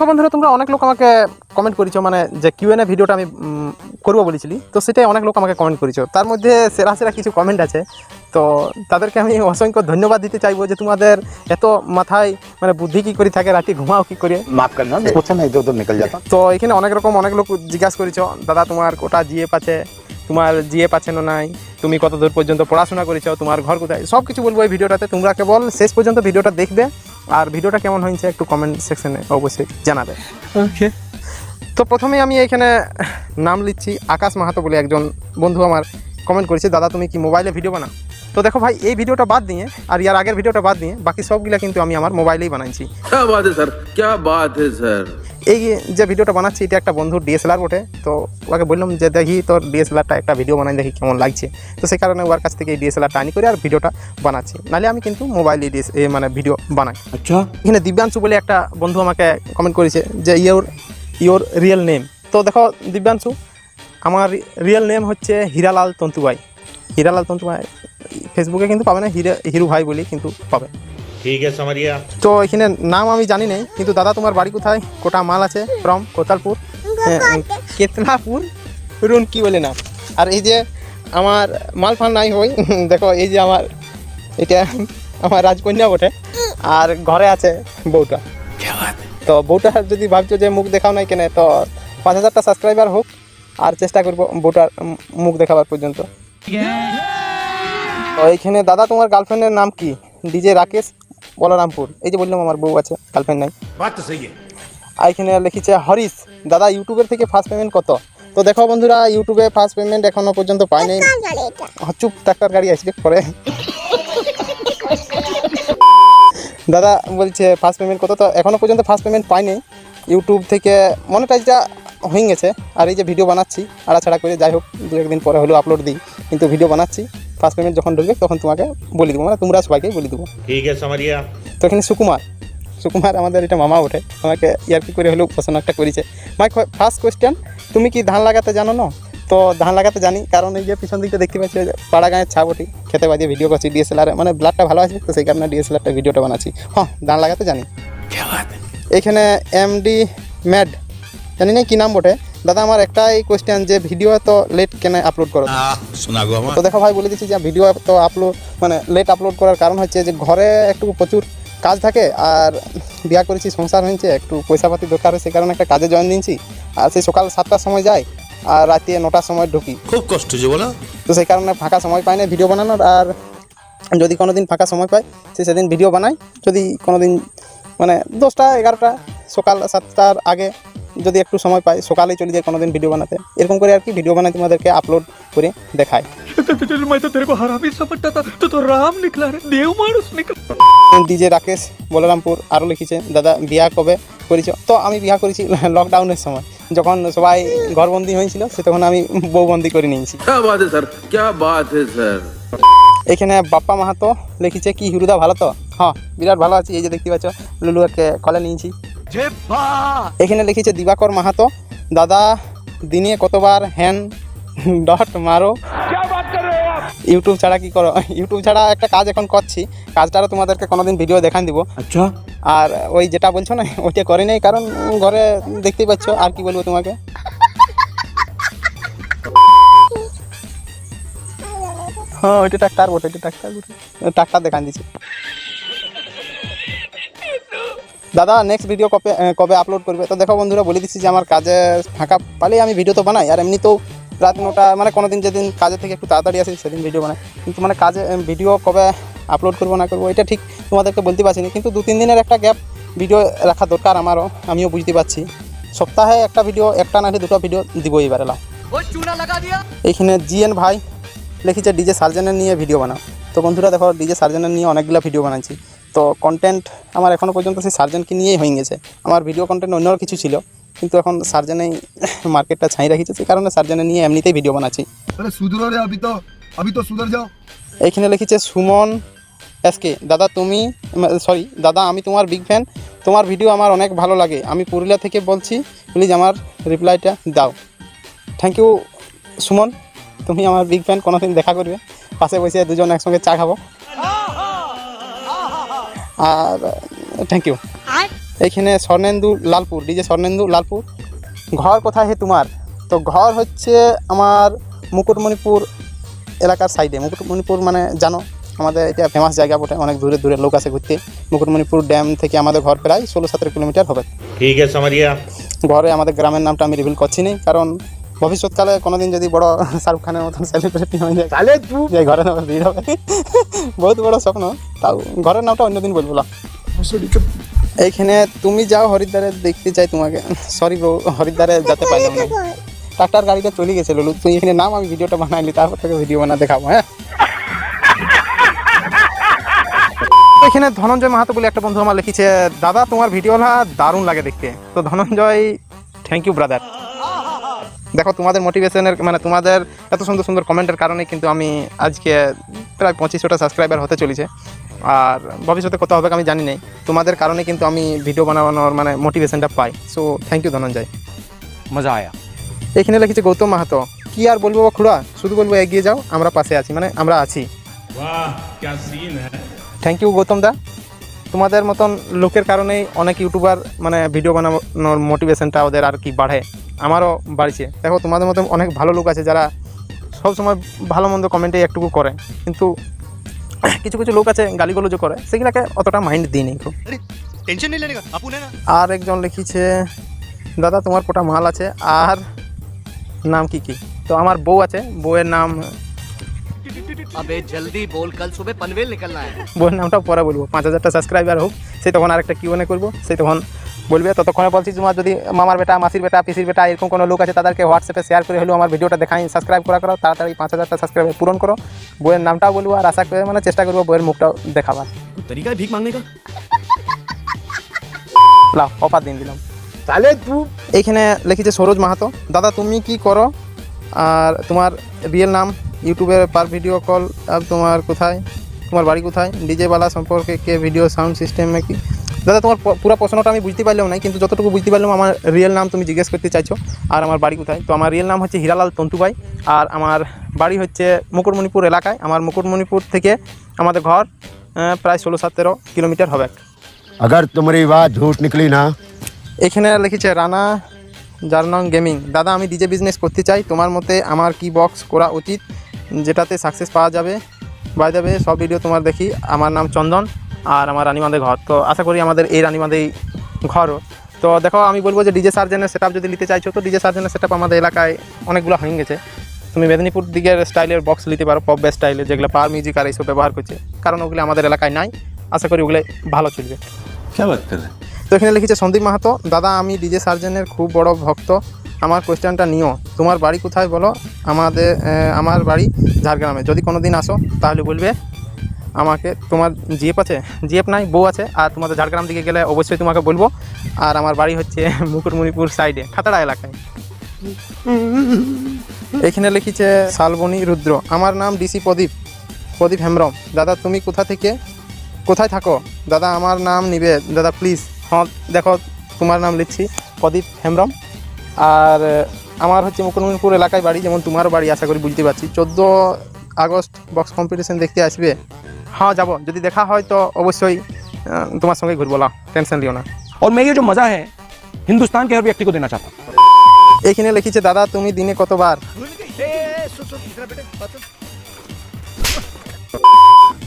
শিক্ষা বন্ধুরা তোমরা অনেক লোক আমাকে কমেন্ট করেছ মানে যে কিউএনএ ভিডিওটা আমি করব বলেছিলি। তো সেটাই অনেক লোক আমাকে কমেন্ট করেছ। তার মধ্যে সেরা সেরা কিছু কমেন্ট আছে। তো তাদেরকে আমি অসংখ্য ধন্যবাদ দিতে চাইব যে তোমাদের এত মাথায় মানে বুদ্ধি কি করে থাকে রাতে ঘুমাও কি করে। মাফ করেন তো এখানে অনেক রকম অনেক লোক জিজ্ঞাসা করেছ দাদা তোমার কোটা জিএ পাচ্ছে? তোমার জিএ পাচ্ছে না নাই? তুমি কতদূর পর্যন্ত পড়াশোনা করেছ? তোমার ঘর কোথায়? সব কিছু বলব এই ভিডিওটাতে। তোমরা কেবল শেষ পর্যন্ত ভিডিওটা দেখবে। আর ভিডিওটা কেমন হয়েছে একটু কমেন্ট সেকশনে অবশ্যই জানাবে। ওকে তো প্রথমে আমি এখানে নাম লিখছি আকাশ মাহাতো বলে একজন বন্ধু আমার কমেন্ট করেছে দাদা তুমি কি মোবাইলে ভিডিও বানাও? তো দেখো ভাই এই ভিডিওটা বাদ দিয়ে আর ইয়ার আগের ভিডিওটা বাদ দিয়ে বাকি সবগুলা কিন্তু আমি আমার মোবাইলেই বানাইছি। স্যার এই যে ভিডিওটা বানাচ্ছি এটা একটা বন্ধুর ডিএসএলআর বটে। তো ওকে বললাম যে দেখি তোর ডিএসএলআরটা একটা ভিডিও বানাই দেখি কেমন লাগছে। তো সেই কারণে ওর কাছ থেকে এই ডিএসএলআরটা আনি করে আর ভিডিওটা বানাচ্ছি। নাহলে আমি কিন্তু মোবাইল ডিএস মানে ভিডিও বানাই। আচ্ছা। এখানে দিব্যাংশু বলে একটা বন্ধু আমাকে কমেন্ট করেছে যে ইয়োর ইয়োর রিয়েল নেম তো দেখো দিব্যাংশু আমার রিয়েল নেম হচ্ছে হীরালাল তন্তুবাই। হীরালাল তন্তুবাই ফেসবুকে কিন্তু পাবে না হিরো হিরু ভাই বলি কিন্তু পাবে। ঠিক আছে, মারিয়া। তো এখানে নাম আমি জানি না কিন্তু দাদা, তোমার বাড়ি কোথায়? কোটা মাল আছে ফ্রম কোতালপুর। কেতনাপুর রুন, কি বলে না আর এই যে আমার মাল ফাল নাই হই, দেখো, এই যে আমার, এটা আমার রাজকন্যা বটে, আর ঘরে আছে বউটা। তো বউটা যদি ভাবছ যে মুখ দেখাও নাই কেন, তো পাঁচ হাজারটা সাবস্ক্রাইবার হোক, আর চেষ্টা করব বউটার মুখ দেখাবার পর্যন্ত। তো এইখানে দাদা, তোমার গার্লফ্রেন্ডের নাম কি? ডিজে রাকেশ? বলরামপুর। এই যে বললাম আমার বউ আছে গার্লফ্রেন্ড নাই। আর এখানে লিখেছে হরিশ দাদা ইউটিউবের থেকে ফার্স্ট পেমেন্ট কত? তো দেখো বন্ধুরা ইউটিউবে ফার্স্ট পেমেন্ট এখনও পর্যন্ত পাইনি চুপ টাকার গাড়ি আসবে পরে। দাদা বলছে ফার্স্ট পেমেন্ট কত? তো এখনও পর্যন্ত ফার্স্ট পেমেন্ট পাইনি ইউটিউব থেকে মনিটাইজটা হয়ে গেছে। আর এই যে ভিডিও বানাচ্ছি আড়াছাড়া করে যাই হোক দু একদিন পরে হলেও আপলোড দিই। কিন্তু ভিডিও বানাচ্ছি। ফার্স্ট পেমেন্ট যখন ঢুকবে তখন তোমাকে বলে দেবো মানে তোমরা সবাইকে বলে দেবো। ঠিক আছে আমারিয়া তো এখানে সুকুমার। সুকুমার আমাদের এটা মামা ওঠে আমাকে ইয়ার কি করে হলেও প্রশ্ন একটা করেছে। মাই ফার্স্ট কোয়েশ্চেন তুমি কি ধান লাগাতে জানো না? তো ধান লাগাতে জানি কারণ এই যে পিছন দিকটা দেখতে পাচ্ছি পাড়া গাঁয়ের ছা বটি খেতে বাজিয়ে ভিডিও করছি ডিএসএলআর মানে ব্লাডটা ভালো আছে তো সেই কারণে ডিএসএলআরটা ভিডিওটা বানাচ্ছি। হ্যাঁ ধান লাগাতে জানি। এখানে এমডি ম্যাড জানি না কী নাম বটে দাদা আমার একটাই কোয়েশ্চেন যে ভিডিও তো লেট কেন আপলোড করো? তো দেখো ভাই বলে দিচ্ছি যে ভিডিও তো আপলোড মানে লেট আপলোড করার কারণ হচ্ছে যে ঘরে একটু প্রচুর কাজ থাকে আর বিয়া করেছি সংসার হয়েছে একটু পয়সা পাতি দরকার হয় সে কারণে একটা কাজে জয়েন দিয়েছি আর সেই সকাল সাতটার সময় যাই আর রাতে নটার সময় ঢুকি। খুব কষ্ট যে বলো। তো সেই কারণে ফাঁকা সময় পাই না ভিডিও বানানোর আর যদি কোনো দিন ফাঁকা সময় পাই সে সেদিন ভিডিও বানাই। যদি কোনো দিন মানে দশটা এগারোটা সকাল সাতটার আগে যদি একটু সময় পাই সকালে চলে যাই কোনোদিন ভিডিও বানাতে। এরকম করে আর কি ভিডিও বানাই তোমাদেরকে আপলোড করে দেখায়। ডিজে রাকেশ বলরামপুর আরও লিখেছে দাদা বিয়া কবে করেছ? তো আমি বিয়া করেছি লকডাউনের সময়। যখন সবাই ঘরবন্দি হয়েছিল সে তখন আমি বউবন্দি করে নিয়েছি। এখানে বাপ্পা মাহাতো লিখেছে কি হিরুদা ভালো তো? হ্যাঁ বিরাট ভালো আছি এই যে দেখতে পাচ্ছ লুলুয়াকে কলে নিয়েছি। এখানে লিখেছে দিবাকর মাহাতো দাদা দিনে কতবার হ্যান ডট মারো? ইউটিউব ছাড়া কি করো? ইউটিউব ছাড়া একটা কাজ এখন করছি। কাজটারও তোমাদেরকে কোনোদিন ভিডিও দেখান দিব। আচ্ছা। আর ওই যেটা বলছো না ওইটা করে নেই কারণ ঘরে দেখতেই পাচ্ছ। আর কি বলব তোমাকে? হ্যাঁ ওইটা ট্রাক্টার বটে ওইটা ট্রাক্টার বটে। ট্রাক্টার দেখান দিছি। দাদা নেক্সট ভিডিও কবে কবে আপলোড করবে? তো দেখো বন্ধুরা বলে দিচ্ছি যে আমার কাজে ফাঁকা। পালেই আমি ভিডিও তো বানাই আর এমনিতেও রাত নটা মানে কোনো দিন যেদিন কাজের থেকে একটু তাড়াতাড়ি আসি সেদিন ভিডিও বানাই। কিন্তু মানে কাজে ভিডিও কবে আপলোড করব না করব এটা ঠিক তোমাদেরকে বলতে পারছি না। কিন্তু দু তিন দিনের একটা গ্যাপ ভিডিও রাখা দরকার আমারও আমিও বুঝতে পারছি। সপ্তাহে একটা ভিডিও একটা নাহলে দুটো ভিডিও দিব এবার এলাম এইখানে জিএন ভাই লিখেছে ডিজে সার্জেনের নিয়ে ভিডিও বানাও। তো বন্ধুরা দেখো ডিজে সার্জেনের নিয়ে অনেকগুলো ভিডিও বানাচ্ছি তো কন্টেন্ট আমার এখনও পর্যন্ত সেই সার্জেনকে নিয়েই হয়ে গেছে। আমার ভিডিও কন্টেন্ট অন্য কিছু ছিল কিন্তু এখন সার্জেনেই মার্কেটটা ছাই রাখিছে সেই কারণে সার্জেনে নিয়ে এমনিতেই ভিডিও বানাচ্ছি। এইখানে লিখেছে সুমন এসকে দাদা তুমি সরি দাদা আমি তোমার বিগ ফ্যান তোমার ভিডিও আমার অনেক ভালো লাগে। আমি পুরুলিয়া থেকে বলছি প্লিজ আমার রিপ্লাইটা দাও। থ্যাংক ইউ সুমন তুমি আমার বিগ ফ্যান কোনোদিন দেখা করবে। পাশে বসে দুজন একসঙ্গে চা খাব। আর থ্যাংক ইউ এইখানে স্বর্ণেন্দু লালপুর ডিজে স্বর্ণেন্দু লালপুর। ঘর কোথায় হে তোমার? তো ঘর হচ্ছে আমার মুকুটমণিপুর এলাকার সাইডে মুকুটমণিপুর মানে জানো আমাদের এটা ফেমাস জায়গা বটে অনেক দূরে দূরে লোক আসে ঘুরতে। মুকুটমণিপুর ড্যাম থেকে আমাদের ঘর প্রায় ষোলো সতেরো কিলোমিটার হবে। ঠিক আছে আমার ঘরে আমাদের গ্রামের নামটা আমি রিভিল করছি না কারণ ভবিষ্যৎকালে কোনোদিন যদি বড় শাহরুখ খানের মতন সেলিব্রিটি হয়ে যায় তাহলে যে ঘরের নামে ভিড় হবে। বহুত বড় স্বপ্ন। তাও ঘরের নামটা অন্যদিন বলব এইখানে তুমি যাও হরিদ্বারে দেখতে চাই তোমাকে। সরি ব্রো হরিদ্বারে যেতে পারলাম না। ট্রাক্টার গাড়িটা চলে গেছে ললু। তুই এখানে নাম আমি ভিডিওটা বানাইলি তারপর থেকে ভিডিও বানা দেখাবো হ্যাঁ? এখানে ধনঞ্জয় মাহাতো বলে একটা বন্ধু আমার লিখেছে দাদা তোমার ভিডিওটা দারুণ লাগে দেখতে। তো ধনঞ্জয় থ্যাংক ইউ ব্রাদার দেখো তোমাদের মোটিভেশনের মানে তোমাদের এত সুন্দর সুন্দর কমেন্টের কারণে কিন্তু আমি আজকে প্রায় পঁচিশশোটা সাবস্ক্রাইবার হতে চলেছে। আর ভবিষ্যতে কত হবে আমি জানি নেই। তোমাদের কারণে কিন্তু আমি ভিডিও বানানোর মানে মোটিভেশনটা পাই। So thank you Dhananjay. মজা আয়া। এখানে লিখেছে গৌতম মাহাতো কি আর বলব খুড়া? শুধু বলব এগিয়ে যাও আমরা পাশে আছি। মানে আমরা আছি। Thank you Gautam da. তোমাদের মতন লোকের কারণেই অনেক ইউটিউবার মানে ভিডিও বানানোর মোটিভেশনটা ওদের আর কি বাড়ে আমারও বাড়ছে। দেখো তোমাদের মতন অনেক ভালো লোক আছে যারা সবসময় ভালো মন্দ কমেন্টে একটুকু করে কিন্তু কিছু কিছু লোক আছে গালিগুলো করে সেগুলোকে অতটা মাইন্ড দিই নি। আর একজন লিখিছে দাদা তোমার কোটা মাল আছে আর নাম কি কি? তো আমার বউ আছে বউয়ের নাম আবে জলদি বল কাল সুবে পনভেল নিকলনা হ্যায় বল নামটা পরে বলব পাঁচ হাজারটা সাবস্ক্রাইবার হোক সেই তখন আরেকটা কিউএনএ করব সেই তখন বলবে ততক্ষণে বলছি তোমার যদি মামার বেটা মাসির বেটা পিসির বেটা এরকম কোনো লোক আছে তাদেরকে হোয়াটসঅ্যাপে শেয়ার করে হলেও আমার ভিডিওটা দেখাই সাবস্ক্রাইব করা করো তাড়াতাড়ি পাঁচ হাজারটা সাবস্ক্রাইব পূরণ করো বইয়ের নামটাও বলব আর আশা করে মানে চেষ্টা করব বইয়ের মুখটাও দেখাবার তরিকা ভিক মাংনে কা লাও অপার দিন দিলাম তাহলে তু এখানে লিখেছে সরোজ মাহাতো দাদা তুমি কি করো আর তোমার রিয়েল নাম ইউটিউবে পার ভিডিও কল আর তোমার কোথায়? তোমার বাড়ি কোথায়? ডিজেবালা সম্পর্কে কে ভিডিও সাউন্ড সিস্টেমে কি? দাদা তোমার পুরো প্রশ্নটা আমি বুঝতে পারলাম না কিন্তু যতটুকু বুঝতে পারলাম আমার রিয়েল নাম তুমি জিজ্ঞেস করতে চাইছো আর আমার বাড়ি কোথায়? তো আমার রিয়েল নাম হচ্ছে হীরালাল তন্তুবাই আর আমার বাড়ি হচ্ছে মুকুটমণিপুর এলাকায়। আমার মুকুটমণিপুর থেকে আমাদের ঘর প্রায় ষোলো সতেরো কিলোমিটার হবে। আগার তোমার এই বা ঝুট নিকলি না এখানে লিখেছে রানা যার নাম গেমিং। দাদা আমি ডিজে বিজনেস করতে চাই তোমার মতে আমার কি বক্স করা উচিত? যেটাতে সাকসেস পাওয়া যাবে। বাই দেবে সব ভিডিও তোমার দেখি। আমার নাম চন্দন আর আমার রানীমাদের ঘর। তো আশা করি আমাদের এই রানীমাদের ঘরও। তো দেখো আমি বলব যে ডিজে সার্জেনের সেট যদি নিতে চাইছো তো ডিজে সার্জেনের সেট আমাদের এলাকায় অনেকগুলো হয়ে গেছে। তুমি মেদিনীপুর দিকের স্টাইলের বক্স নিতে পারো পপ বেস্ট স্টাইলে যেগুলো পাওয়ার মিউজিক আর এইসব ব্যবহার করছে। কারণ ওগুলো আমাদের এলাকায় নাই। আশা করি ওগুলো ভালো চলবে। তো এখানে লিখেছে সন্দীপ মাহাতো। দাদা আমি ডিজে সার্জেনের খুব বড় ভক্ত। আমার কোয়েশ্চেনটা নিও। তোমার বাড়ি কোথায় বলো? আমাদের আমার বাড়ি ঝাড়গ্রামে। যদি কোনো দিন আসো, তাহলে বলবে আমাকে তোমার জিএপ আছে? জিএফ নাই, বউ আছে। আর তোমাদের ঝাড়গ্রাম দিকে গেলে অবশ্যই তোমাকে বলব। আর আমার বাড়ি হচ্ছে মুকুটমণিপুর সাইডে, খাতাড়া এলাকায়। এখানে লিখেছে, শালবনী রুদ্র। আমার নাম ডিসি প্রদীপ। প্রদীপ হেমব্রম। দাদা, তুমি কোথা থেকে, কোথায় থাকো? দাদা, আমার নাম নিবে দাদা প্লিজ হ্যাঁ দেখো, তোমার নাম লিখছি। প্রদীপ হেমব্রম। আর আহ, আমার হচ্ছে মুকুটমণিপুর এলাকায় বাড়ি যেমন তোমারও বাড়ি আশা করি বুঝতে পারছি চোদ্দো আগস্ট বক্স কম্পিটিশন দেখতে আসবে হ্যাঁ যাবো যদি দেখা হয় তো অবশ্যই আহ, তোমার সঙ্গে ঘুরবো না টেনশন লিও না और मैं ये जो मजा है हिंदुस्तान के हर व्यक्ति को देना चाहता हूँ এইখানে লিখেছে দাদা তুমি দিনে কতবার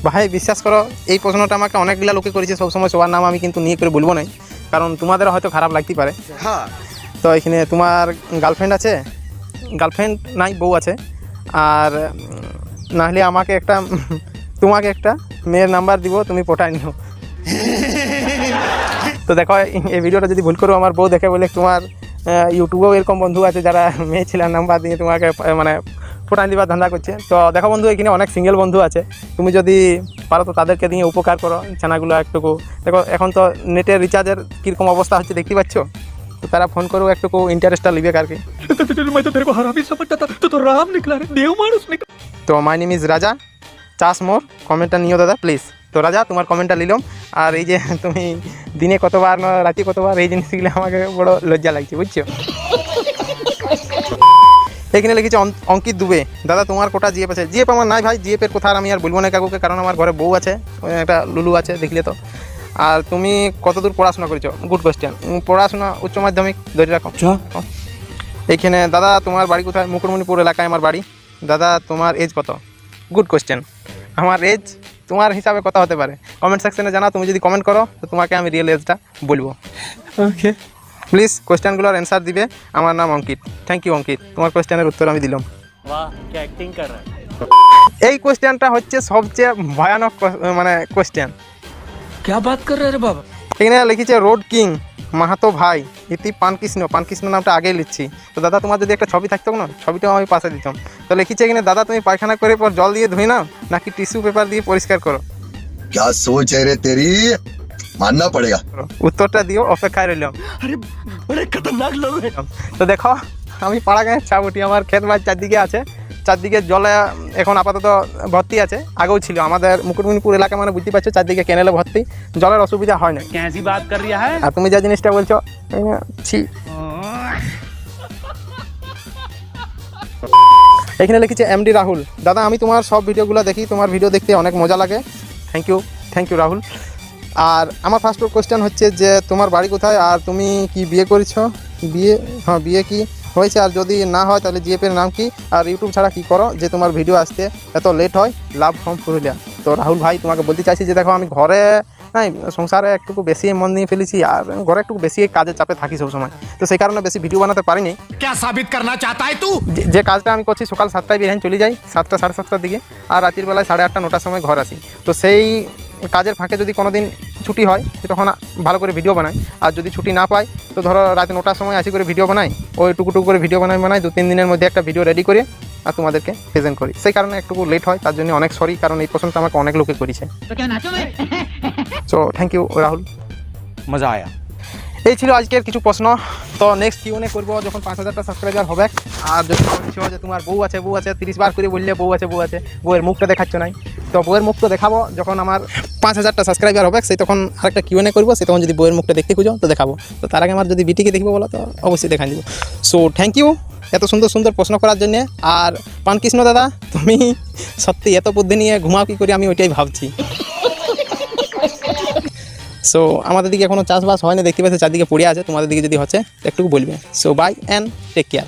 ভাই বিশ্বাস করো এই প্রশ্নটা আমাকে অনেকগুলা লোকে করেছে সবসময় সবার নাম আমি কিন্তু নিয়ে করে বলবো না কারণ তোমাদের হয়তো খারাপ লাগতে পারে তো এখানে তোমার গার্লফ্রেন্ড আছে? গার্লফ্রেন্ড নাই বউ আছে। আর উম, না হলে আমাকে একটা তোমাকে একটা মেয়ের নাম্বার দিব তুমি পটাই নিও। তো দেখো এই- এই ভিডিওটা যদি ভুল করো আমার বউ দেখে বলে তোমার ইউটিউবেও এরকম বন্ধু আছে যারা মেয়ে ছেলের নাম্বার দিয়ে তোমাকে মানে ফোটান দিবার ধান্দা করছে। তো দেখো বন্ধু এখানে অনেক সিঙ্গেল বন্ধু আছে। তুমি যদি পারো তো তাদেরকে দিয়ে উপকার করো ছানাগুলো একটুকু। দেখো এখন তো নেটের রিচার্জের কীরকম অবস্থা হচ্ছে দেখতে পাচ্ছ? তো তারা ফোন করো একটুকু ইন্টারেস্টটা লিবে আর কি तो, तो, तो, मैं तो तेरे को हरामी समझता था तो तो राम निकला रे देव मानुस निकला তো মাই নেম ইজ রাজা চাষ মোর কমেন্টটা নিও দাদা প্লিজ তো রাজা তোমার কমেন্টটা নিলাম আর এই যে তুমি দিনে কতবার না রাতে কতবার এই জিনিসগুলো আমাকে বড় লজ্জা লাগছে বুঝছো এখানে লিখেছে অন- অঙ্কিত দুবে দাদা তোমার কোটা জিএফ আছে জিএফ আমার নাই ভাই জিএফের কথা আর আমি আর বলবো না কাকুকে কারণ আমার ঘরে বউ আছে ওই একটা লুলু আছে দেখলে তো আর তুমি কতদূর পড়াশোনা করেছ? গুড কোয়েশ্চেন পড়াশোনা উচ্চ মাধ্যমিক ধরে রাখো। এইখানে দাদা তোমার বাড়ি কোথায়? মুকুটমণিপুর এলাকায় আমার বাড়ি। দাদা তোমার এজ কত? গুড কোয়েশ্চেন আমার এজ তোমার হিসাবে কত হতে পারে। কমেন্ট সেকশনে জানাও তুমি যদি কমেন্ট করো তো তোমাকে আমি রিয়েল এজটা বলব। ওকে প্লিজ কোয়েশ্চেনগুলোর অ্যান্সার দিবে আমার নাম অঙ্কিত। থ্যাংক ইউ অঙ্কিত। তোমার কোয়েশ্চেনের উত্তর আমি দিলাম। এই কোয়েশ্চেনটা হচ্ছে সবচেয়ে ভয়ানক মানে কোয়েশ্চেন क्या बात कर रहे रे बाबा এখানে লিখেছে রোড কিং মাহাতো ভাই ইতি পানকৃষ্ণ পানকৃষ্ণ নামটা আগেই লিখছি তো দাদা তোমার যদি একটা ছবি থাকতো না ছবিটাও আমি পাশে দিতাম তো লিখেছে এখানে দাদা তুমি পায়খানা করে পর জল দিয়ে ধুই নাও নাকি টিস্যু পেপার দিয়ে পরিষ্কার করো क्या सोच है रे तेरी मानना पड़ेगा করো। উত্তরটা দিও অপেক্ষায় রইলাম अरे बड़े खतरनाक लोग हैं তো দেখো আমি পাড়া গাঁয়ের চাবুটি আমার ক্ষেত বাড়ি চারদিকে আছে চারদিকে জলে এখন আপাতত ভর্তি আছে। আগেও ছিল। আমাদের মুকুটমণিপুর এলাকা মানে বুঝতে পারছ চারদিকে ক্যানেলে ভর্তি। জলের অসুবিধা হয় না কর আর তুমি যা জিনিসটা বলছো ছি। এখানে লিখেছে এম রাহুল। দাদা আমি তোমার সব ভিডিওগুলো দেখি তোমার ভিডিও দেখতে অনেক মজা লাগে। Thank you thank you Rahul. আর আমার ফার্স্ট কোয়েশ্চেন হচ্ছে যে তোমার বাড়ি কোথায়? আর তুমি কি বিয়ে করেছ? বিয়ে হ্যাঁ বিয়ে কি? হয়েছে। আর যদি না হয় তাহলে জিএপের নাম কি? আর ইউটিউব ছাড়া কি করো? যে তোমার ভিডিও আসতে এত লেট হয় লাভ ফ্রম পুরুলিয়া তো রাহুল ভাই তোমাকে বলতে চাইছি যে দেখো আমি ঘরে না সংসারে একটু বেশি মন নিয়ে ফেলেছি আর ঘরে একটু বেশি কাজের চাপে থাকি সবসময়। তো সেই কারণে বেশি ভিডিও বানাতে পারিনি। সাবিত করনা তু যে কাজটা আমি করছি সকাল সাতটায় বিরিয়ানি চলে যাই সাতটা সাড়ে সাতটার দিকে আর রাতের বেলায় সাড়ে আটটা নটার সময় ঘর আসি। তো সেই কাজের ফাঁকে যদি কোনোদিন ছুটি হয় সে তখন ভালো করে ভিডিও বানায়। আর যদি ছুটি না পায় তো ধরো রাত নটার সময় আসি করে ভিডিও বানাই ওই টুকুটুকু করে ভিডিও বানাই বানাই দু তিন দিনের মধ্যে একটা ভিডিও রেডি করে আর তোমাদেরকে প্রেজেন্ট করি। সেই কারণে একটু লেট হয় তার জন্য অনেক সরি কারণ এই প্রশ্নটা আমাকে অনেক লোকে করেছে। সো থ্যাংক ইউ রাহুল মজা আয়া। এই ছিল আজকের কিছু প্রশ্ন। তো নেক্সট কিউনে করব যখন পাঁচ হাজারটা সাবস্ক্রাইবার হবে আর যদি বলছো যে তোমার বউ আছে বউ আছে, তিরিশ বার করে বললে বউ আছে বউ আছে, বউয়ের মুখটা দেখাচ্ছ নাই। তো বউয়ের মুখ তো দেখাবো, যখন আমার পাঁচ হাজারটা সাবস্ক্রাইবার হবে, সেই তখন আরেকটা কিউনে করব সে তখন যদি বউয়ের মুখটা দেখতে খুঁজো, তো দেখাবো। তো তার আগে আমার যদি বিটিকে দেখব বলো, তো অবশ্যই দেখান দিব। সো থ্যাংক ইউ এত সুন্দর সুন্দর প্রশ্ন করার জন্যে। আর পানকৃষ্ণ দাদা, তুমি সত্যি এত বুদ্ধি নিয়ে ঘুমাও কি করি, আমি ওইটাই ভাবছি। সো আমাদের দিকে এখনও চাষবাস হয় না, দেখতে পাচ্ছি, চারদিকে পড়ে আছে, তোমাদের দিকে যদি হচ্ছে একটু বলবে। So bye and take care